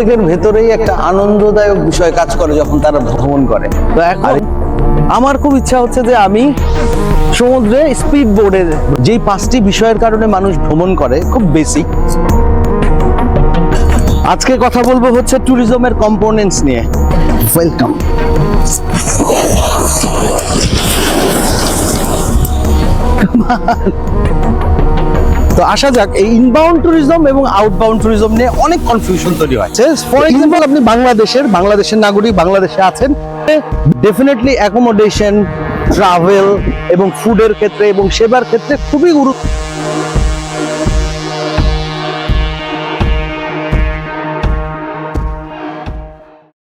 প্রত্যেকের ভেতরেই একটা আনন্দদায়ক বিষয় কাজ করে যখন তারা ভ্রমণ করে। তো এখন আমার খুব ইচ্ছা হচ্ছে যে আমি সমুদ্রে স্পিড বোর্ডের যেই পাঁচটি বিষয়ের কারণে মানুষ ভ্রমণ করে খুব বেসিক আজকে কথা বলব হচ্ছে ট্যুরিজমের কম্পোনেন্টস নিয়ে। ওয়েলকাম তো আসা যাক এই ইনবাউন্ড ট্যুরিজম এবং আউটবাউন্ড ট্যুরিজম নিয়ে অনেক কনফিউশন তৈরি হয়েছে ফর এক্সাম্পল আপনি বাংলাদেশের বাংলাদেশের নাগরিক বাংলাদেশে আছেন ডেফিনেটলি অ্যাকোমোডেশন ট্রাভেল এবং ফুডের ক্ষেত্রে এবং সেবার ক্ষেত্রে খুবই গুরুত্ব